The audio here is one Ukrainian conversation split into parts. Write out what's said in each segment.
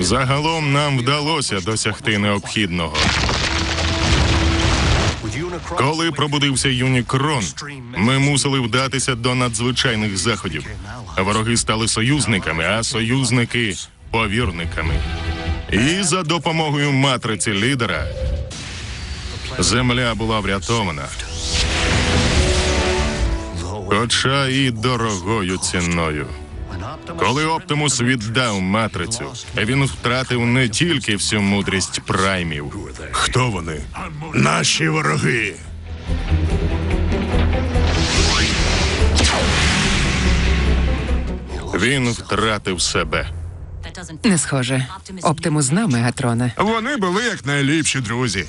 Загалом нам вдалося досягти необхідного. Коли пробудився Юнікрон, ми мусили вдатися до надзвичайних заходів. Вороги стали союзниками, а союзники повірниками. І за допомогою матриці лідера земля була врятована. Хоча і дорогою ціною. Коли Оптимус віддав матрицю, він втратив не тільки всю мудрість праймів. Хто вони? Наші вороги. Він втратив себе. Не схоже. Оптимус знав Мегатрона. Вони були як найліпші друзі.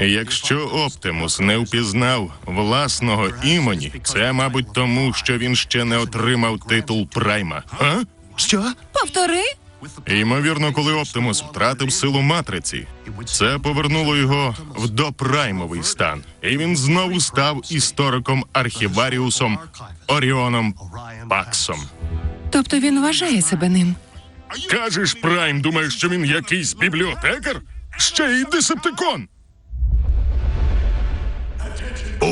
Якщо Оптимус не впізнав власного імені, це, мабуть, тому, що він ще не отримав титул Прайма. А? Що? Повтори? Ймовірно, коли Оптимус втратив силу матриці, це повернуло його в допраймовий стан, і він знову став істориком архіваріусом Оріоном Паксом. Тобто він вважає себе ним. Кажеш, Прайм, думаєш, що він якийсь бібліотекар? Ще й десептикон.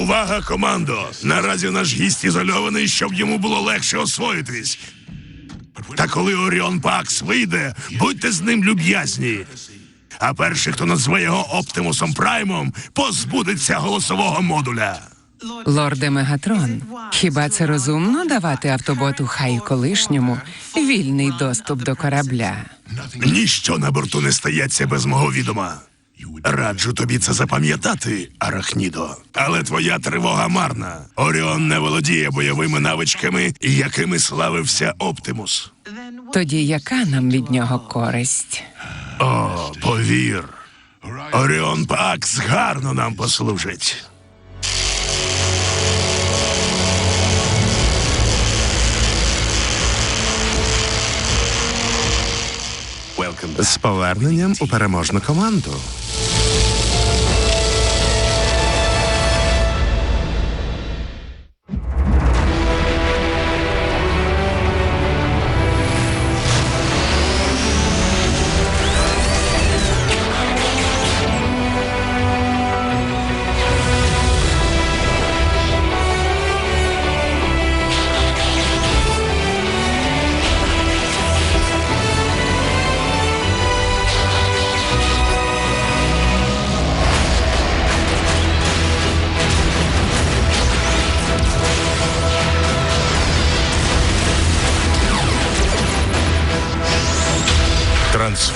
Увага, командо! Наразі наш гість ізольований, щоб йому було легше освоїтись. Та коли Оріон Пакс вийде, будьте з ним люб'язні. А перший, хто назве його Оптимусом Праймом, позбудеться голосового модуля. Лорде Мегатрон, хіба це розумно давати автоботу хай колишньому вільний доступ до корабля? Ніщо на борту не стається без мого відома. Раджу тобі це запам'ятати, Арахнідо. Але твоя тривога марна. Оріон не володіє бойовими навичками, якими славився Оптимус. Тоді яка нам від нього користь? О, повір. Оріон Пакс гарно нам послужить. З поверненням у переможну команду.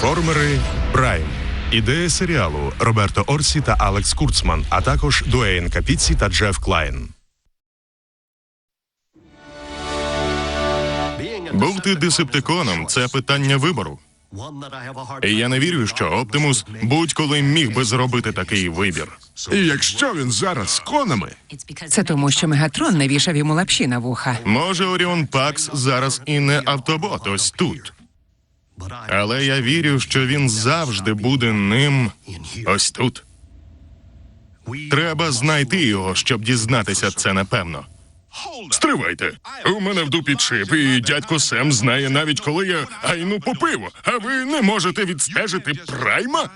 Трансформери Прайм. Ідея серіалу Роберто Орсі та Алекс Курцман, а також Дуейн Капіці та Джеф Клайн. Бути десептиконом це питання вибору. І я не вірю, що Оптимус будь-коли міг би зробити такий вибір. І якщо він зараз з конами, Це тому, що Мегатрон не вішав йому лапші на вуха. Може, Оріон Пакс зараз і не автобот ось тут. Але я вірю, що він завжди буде ним ось тут. Треба знайти його, щоб дізнатися це напевно. Стривайте. У мене в дупі чип, і дядько Сем знає навіть коли я гайну по пиво, а ви не можете відстежити прайма?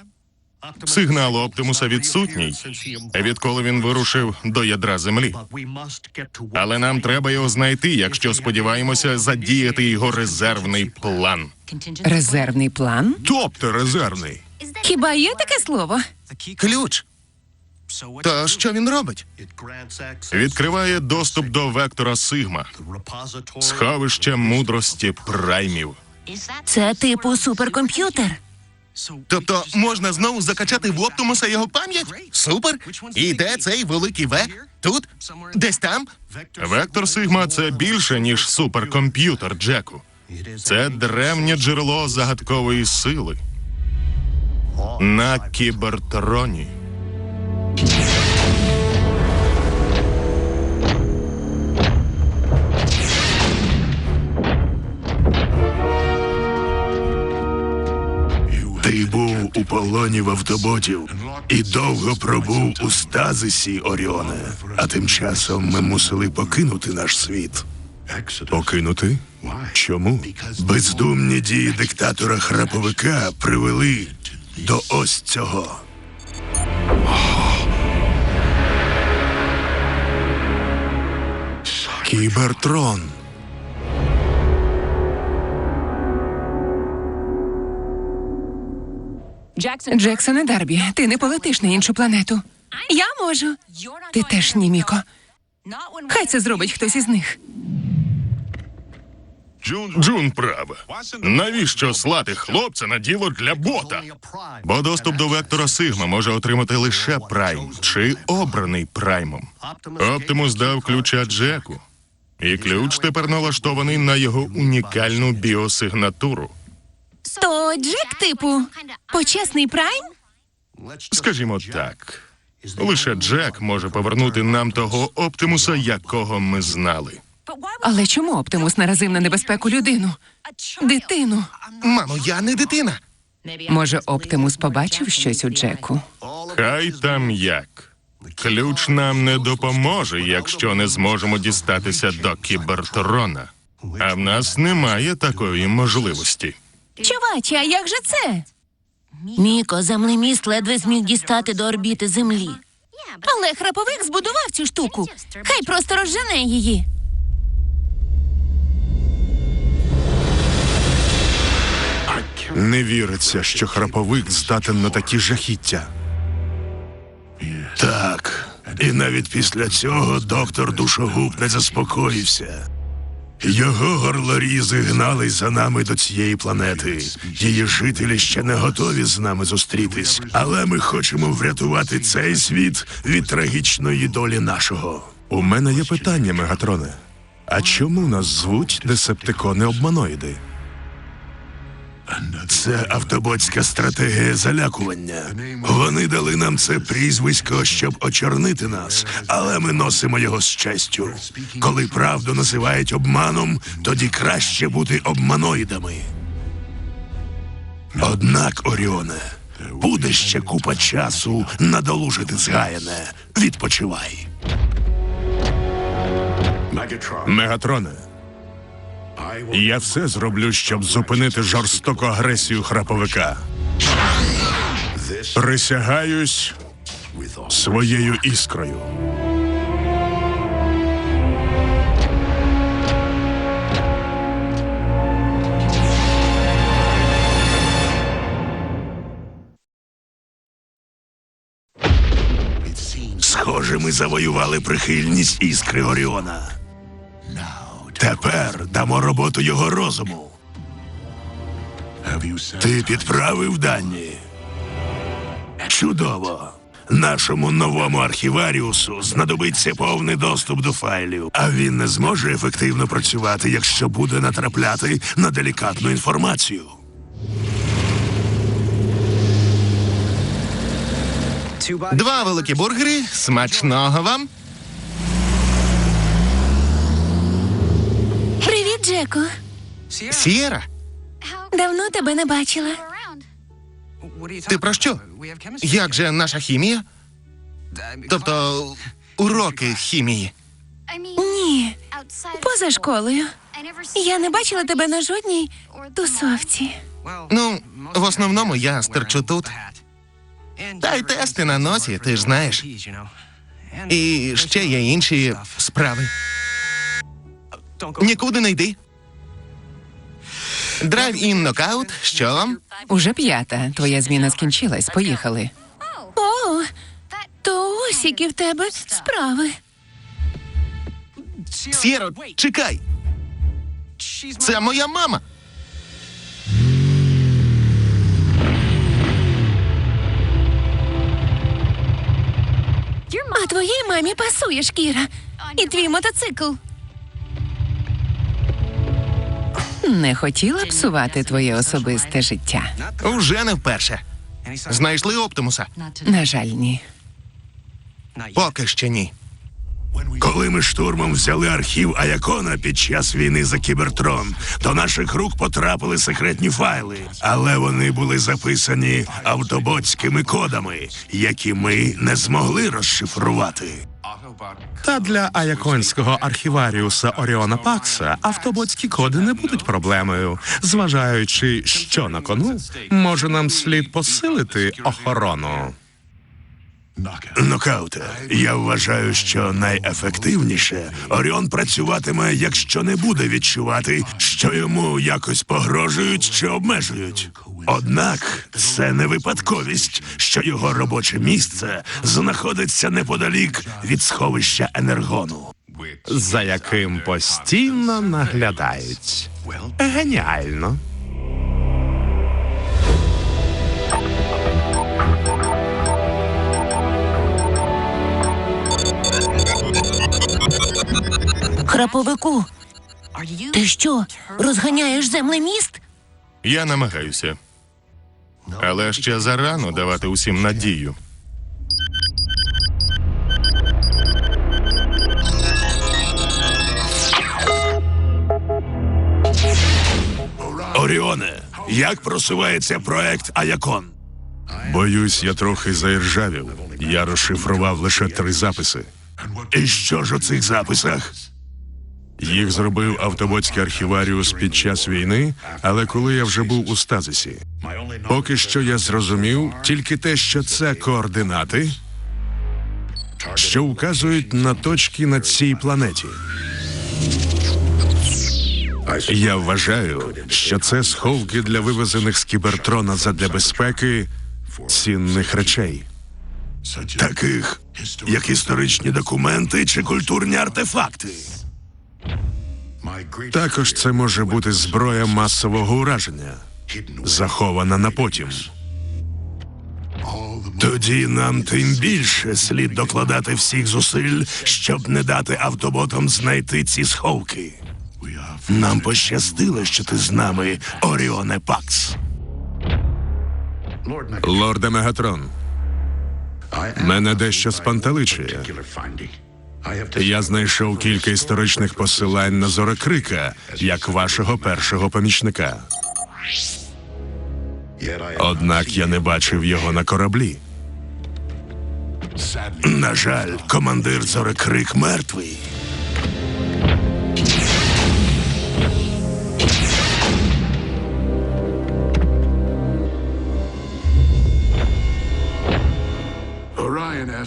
Сигнал Оптимуса відсутній, відколи він вирушив до ядра землі. Але нам треба його знайти, якщо сподіваємося задіяти його резервний план. Резервний план? тобто резервний. Хіба є таке слово? Ключ. То що він робить? Відкриває доступ до вектора Сигма, сховище мудрості праймів. Це типу суперкомп'ютер. Тобто можна знову закачати в Оптимуса його пам'ять? Супер! І де цей великий В? Тут? Десь там? Вектор Сигма це більше ніж суперкомп'ютер Джеку. Це древнє джерело загадкової сили на кібертроні. Ти був у полоні в автоботів і довго пробув у стазисі, Оріоне. А тим часом ми мусили покинути наш світ. Покинути? Чому? Бездумні дії диктатора храповика привели до ось цього. Кібертрон. Джексоне Дарбі, ти не полетиш на іншу планету. Я можу. Ти теж ні, Міко. Хай це зробить хтось із них. Джун права. Навіщо слати хлопця на діло для бота? Бо доступ до вектора Сигма може отримати лише Прайм чи обраний Праймом. Оптимус дав ключа Джеку. І ключ тепер налаштований на його унікальну біосигнатуру. То Джек, типу, почесний прайм? Скажімо так, лише Джек може повернути нам того Оптимуса, якого ми знали. Але чому Оптимус наразив на небезпеку людину? Дитину. Мамо, я не дитина. Може, Оптимус побачив щось у Джеку? Хай там як. Ключ нам не допоможе, якщо не зможемо дістатися до кібертрона. А в нас немає такої можливості. Чуваче, а як же це? Міко, землеміст ледве зміг дістати до орбіти землі. Але храповик збудував цю штуку. Хай просто розжене її. Не віриться, що храповик здатен на такі жахіття. Так. І навіть після цього доктор душогуб не заспокоївся. Його горлорізи гнали за нами до цієї планети. Її жителі ще не готові з нами зустрітись, але ми хочемо врятувати цей світ від трагічної долі нашого. У мене є питання, Мегатроне. А чому нас звуть десептикони-обманоїди? Це автоботська стратегія залякування. Вони дали нам це прізвисько, щоб очорнити нас, але ми носимо його з честю. Коли правду називають обманом, тоді краще бути обманоїдами. Однак, Оріоне, буде ще купа часу надолужити згаяне. Відпочивай. Мегатроне. Я все зроблю, щоб зупинити жорстоку агресію храповика. Присягаюсь своєю іскрою. Схоже, ми завоювали прихильність іскри Оріона. Тепер дамо роботу його розуму. Ти підправив дані? Чудово. Нашому новому архіваріусу знадобиться повний доступ до файлів, а він не зможе ефективно працювати, якщо буде натрапляти на делікатну інформацію. Два великі бургери. Смачного вам. Привіт, Сієра, Давно тебе не бачила. ти про що? Як же наша хімія? Тобто уроки хімії. Ні, поза школою. Я не бачила тебе на жодній тусовці. Ну, в основному я стерчу тут. Та й тести на носі, ти ж знаєш. І ще є інші справи. Нікуди не йди. Драйв-ін нокаут. Що? Уже п'ята. Твоя зміна скінчилась. Поїхали. О, то ось які в тебе справи. Сєро, чекай. Це моя мама. А твоїй мамі пасує шкіра. І твій мотоцикл. Не хотіла псувати твоє особисте життя. Уже не вперше. Знайшли Оптимуса? На жаль, ні. Поки ще ні. Коли ми штурмом взяли архів Аякона під час війни за кібертрон, до наших рук потрапили секретні файли, але вони були записані автоботськими кодами, які ми не змогли розшифрувати. Та для аяконського архіваріуса Оріона Пакса автоботські коди не будуть проблемою. Зважаючи, що на кону, може нам слід посилити охорону. Нокауте, я вважаю, що найефективніше Оріон працюватиме, якщо не буде відчувати, що йому якось погрожують чи обмежують. Однак це не випадковість, що його робоче місце знаходиться неподалік від сховища енергону. за яким постійно наглядають. Геніально. Храповику, ти що, розганяєш землеміст? Я намагаюся. Але ще зарано давати усім надію. Оріоне, як просувається проект Аякон? Боюсь, я трохи заіржавів. Я розшифрував лише три записи. І що ж у цих записах? Їх зробив автоботський архіваріус під час війни, але коли я вже був у стазисі. Поки що я зрозумів тільки те, що це координати, що вказують на точки на цій планеті. Я вважаю, що це сховки для вивезених з кібертрона задля безпеки цінних речей. Таких, як історичні документи чи культурні артефакти. Також це може бути зброя масового ураження, захована на потім. Тоді нам тим більше слід докладати всіх зусиль, щоб не дати автоботам знайти ці сховки. Нам пощастило, що ти з нами, Оріоне Пакс. Лорде Мегатрон, мене дещо спантеличує. Я знайшов кілька історичних посилань на Зорекрика як вашого першого помічника. Однак я не бачив його на кораблі. На жаль, командир Зорекрик мертвий.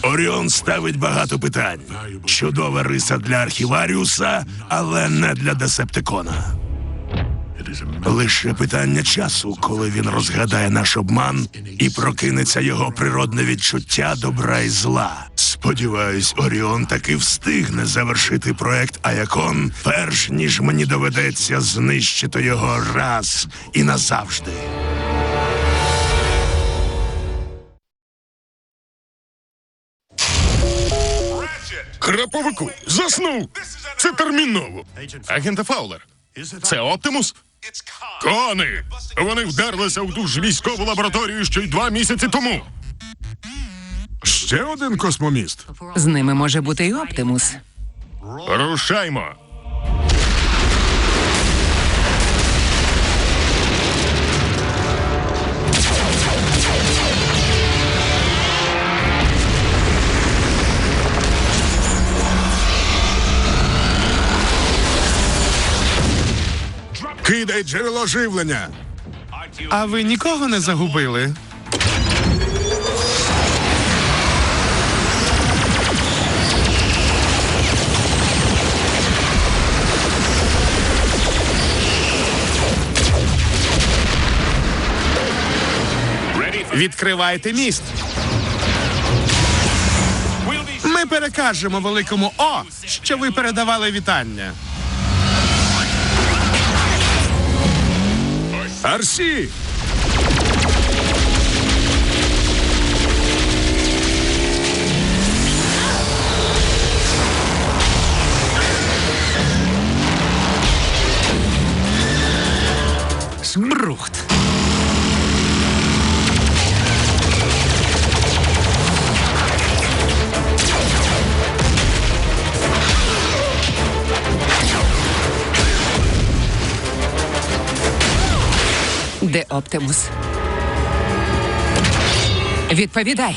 Оріон ставить багато питань. Чудова риса для архіваріуса, але не для десептикона. Лише питання часу, коли він розгадає наш обман і прокинеться його природне відчуття добра і зла. Сподіваюсь, Оріон таки встигне завершити проект Аякон, перш ніж мені доведеться знищити його раз і назавжди. Храповику, заснув! Це терміново. Агента Фаулер, це Оптимус? Кони! Вони вдерлися в ту ж військову лабораторію ще й два місяці тому. Ще один космоміст. З ними може бути і Оптимус. Рушаймо. Кидай джерело живлення. А ви нікого не загубили? Відкривайте міст. Ми перекажемо великому О, що ви передавали вітання. Арсі! Брухт. Де Оптимус? Відповідай.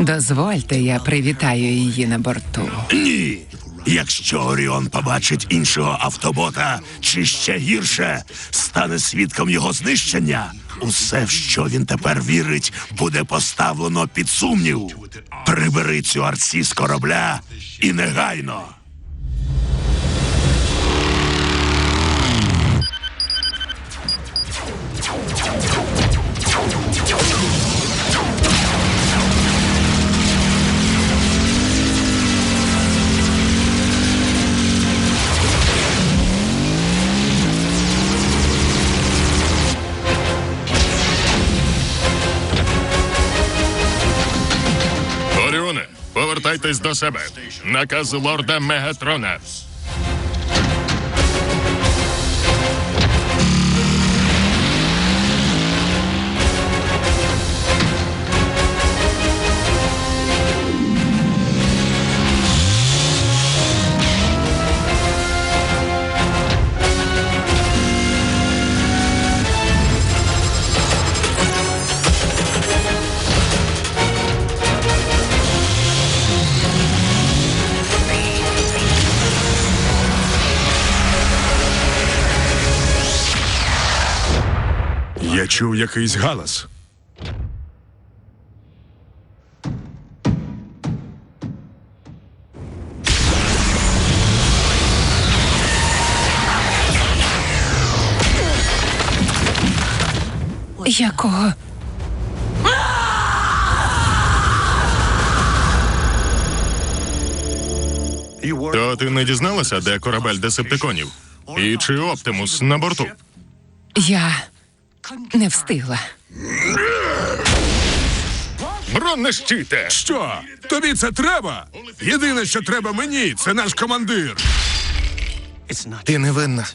Дозвольте, я привітаю її на борту. Ні. Якщо Оріон побачить іншого автобота, чи ще гірше, стане свідком його знищення, усе, в що він тепер вірить, буде поставлено під сумнів. Прибери цю арці з корабля і негайно. Повертайтесь до себе. Наказ лорда Мегатрона. Чув якийсь галас. Якого? То ти не дізналася, де корабель десептиконів? І чи Оптимус на борту? Я не встигла. Бронещите! Що? Тобі це треба? Єдине, що треба мені, це наш командир. Ти невинна.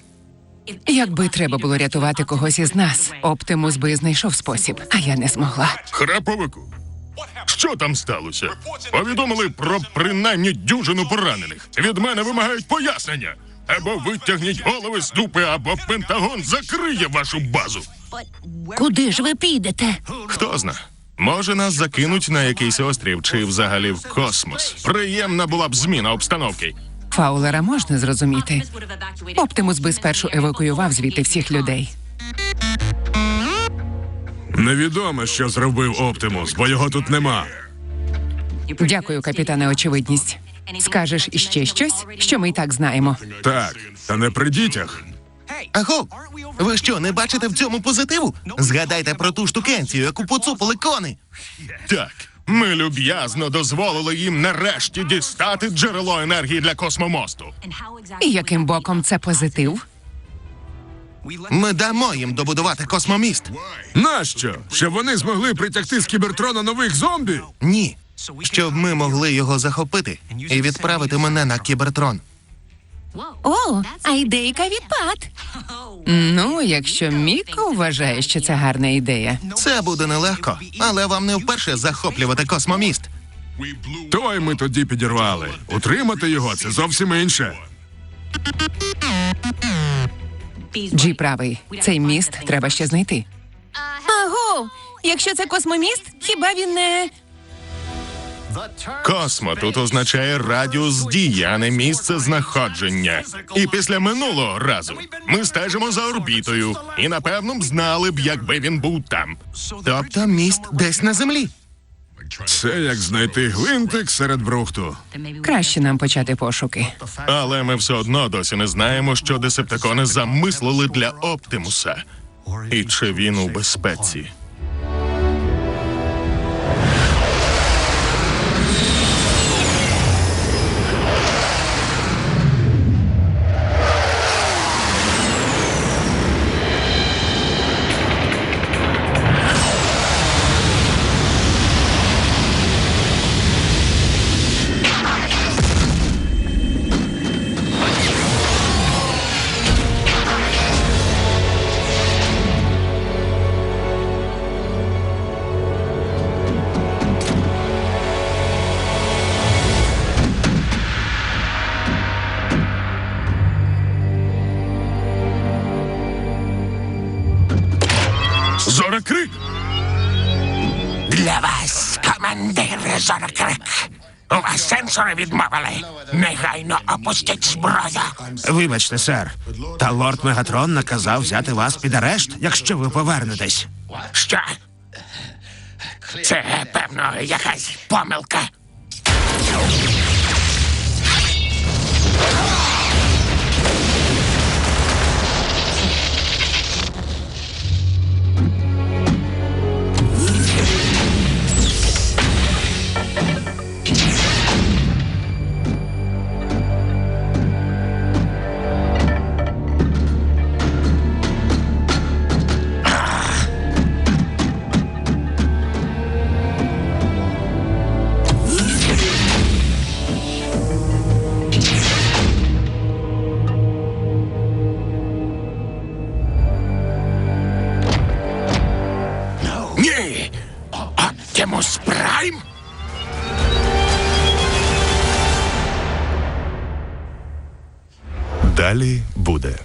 Якби треба було рятувати когось із нас, Оптимус би знайшов спосіб, а я не змогла. Храповику. Що там сталося? Повідомили про принаймні дюжину поранених. Від мене вимагають пояснення. Або витягніть голови з дупи, або Пентагон закриє вашу базу. Куди ж ви підете? Хто зна? Може, нас закинуть на якийсь острів чи взагалі в космос. Приємна була б зміна обстановки. Фаулера можна зрозуміти. Оптимус би спершу евакуював звідти всіх людей. Невідомо, що зробив Оптимус, бо його тут нема. Дякую, капітане, очевидність. Скажеш іще щось, що ми й так знаємо. Так, та не при дітях. Аго, ви що, не бачите в цьому позитиву? Згадайте про ту штукенцію, яку поцупили кони. Так, ми люб'язно дозволили їм нарешті дістати джерело енергії для космомосту. І яким боком це позитив? Ми дамо їм добудувати космоміст. Нащо? Щоб вони змогли притягти з кібертрона нових зомбі? Ні. Щоб ми могли його захопити і відправити мене на кібертрон. О, а ідейка відпад. Ну, якщо Міко вважає, що це гарна ідея. Це буде нелегко, але вам не вперше захоплювати космоміст. Той ми тоді підірвали. Утримати його це зовсім інше. Джі правий. Цей міст треба ще знайти. Аго, якщо це космоміст, хіба він не. Космо тут означає радіус дії, а не місце знаходження. І після минулого разу ми стежимо за орбітою, і напевно б знали б, якби він був там. Тобто міст десь на землі. Це як знайти гвинтик серед брухту. Краще нам почати пошуки. Але ми все одно досі не знаємо, що десептикони замислили для Оптимуса. І чи він у безпеці. Вас сенсори відмовили. Негайно опустіть зброю. Вибачте, сер. Та лорд Мегатрон наказав взяти вас під арешт, якщо ви повернетесь. Що? Це, певно, якась помилка. Далі буде.